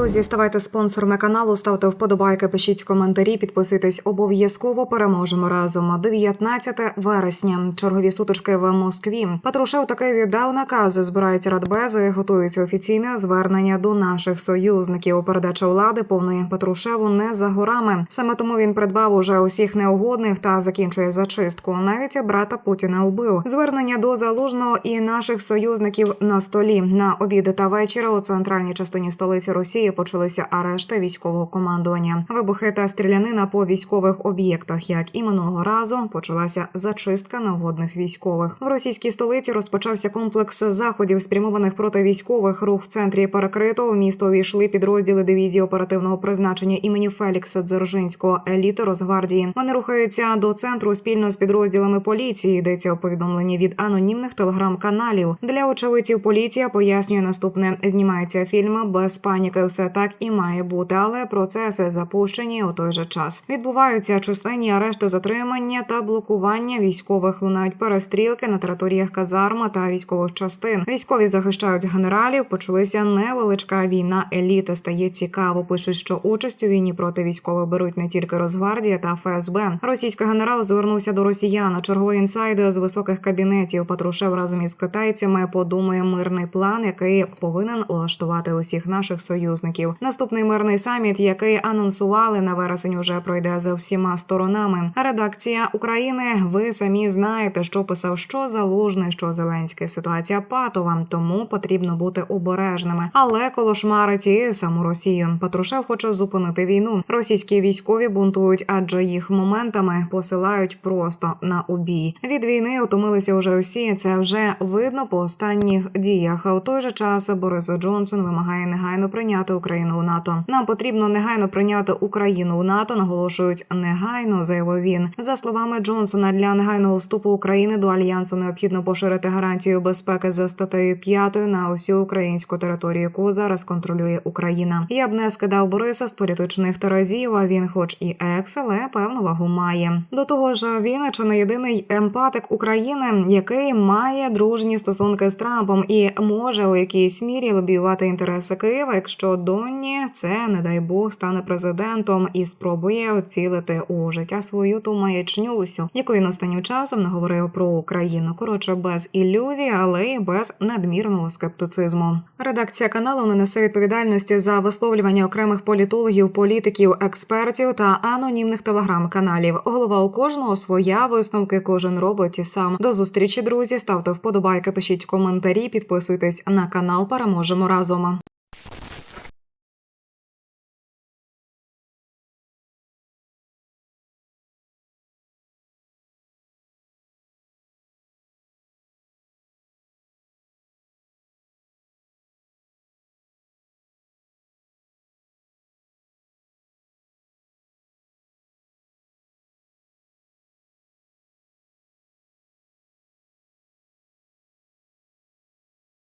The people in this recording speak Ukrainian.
Друзі, ставайте спонсорами каналу, ставте вподобайки, пишіть коментарі, підписуйтесь обов'язково. Переможемо разом. 19 вересня. Чергові сутички в Москві. Патрушев таки віддав наказ. Збирається радбези. Готується офіційне звернення до наших союзників. Передача влади повної Патрушеву не за горами. Саме тому він придбав уже усіх неугодних та закінчує зачистку. Навіть брата Путіна убив. Звернення до залужного і наших союзників на столі на обід та вечора у центральній частині столиці Росії почалися арешти військового командування, вибухи та стрілянина по військових об'єктах. Як і минулого разу почалася зачистка неугодних військових. В російській столиці розпочався комплекс заходів, спрямованих проти військових. Рух в центрі перекрито. У місто увійшли підрозділи дивізії оперативного призначення імені Фелікса Дзержинського еліти Росгвардії. Вони рухаються до центру спільно з підрозділами поліції. Йдеться у повідомленні від анонімних телеграм-каналів. Для очевидців поліція пояснює наступне: знімається фільм без паніки. Все так і має бути, але процеси запущені у той же час. Відбуваються численні арешти, затримання та блокування військових. Лунають перестрілки на територіях казарма та військових частин. Військові захищають генералів. Почалася невеличка війна. Еліти стає цікаво. Пишуть, що участь у війні проти військових беруть не тільки Росгвардія та ФСБ. Російський генерал звернувся до росіян. Черговий інсайдер з високих кабінетів. Патрушев разом із китайцями подумає мирний план, який повинен улаштувати усіх наших союзників. Наступний мирний саміт, який анонсували на вересень, уже пройде за всіма сторонами. Редакція України. Ви самі знаєте, що писав що залужний, що Зеленський. Ситуація патова, тому потрібно бути обережними. Але колошмарить і саму Росію. Патрушев хоче зупинити війну. Російські військові бунтують, адже їх моментами посилають просто на убій. Від війни утомилися вже усі. Це вже видно по останніх діях. А у той же час Борис Джонсон вимагає негайно прийняти Україну у НАТО. Нам потрібно негайно прийняти Україну у НАТО. Наголошують негайно, заявив він. За словами Джонсона, для негайного вступу України до альянсу необхідно поширити гарантію безпеки за статтею 5 на усю українську територію, яку зараз контролює Україна. Я б не скидав Бориса з політичних терезів. А він, хоч і екс, але певну вагу має. До того ж, він чи не єдиний емпатик України, який має дружні стосунки з Трампом і може у якійсь мірі лобіювати інтереси Києва, якщо Донні це не дай Бог стане президентом і спробує оцілити у життя свою ту маячню усю, яку він останнім часом наговорив про Україну. Коротше, без ілюзій, але й без надмірного скептицизму. Редакція каналу не несе відповідальності за висловлювання окремих політологів, політиків, експертів та анонімних телеграм-каналів. Голова у кожного своя висновки, кожен робить і сам. До зустрічі, друзі. Ставте вподобайки, пишіть коментарі, підписуйтесь на канал. Переможемо разом.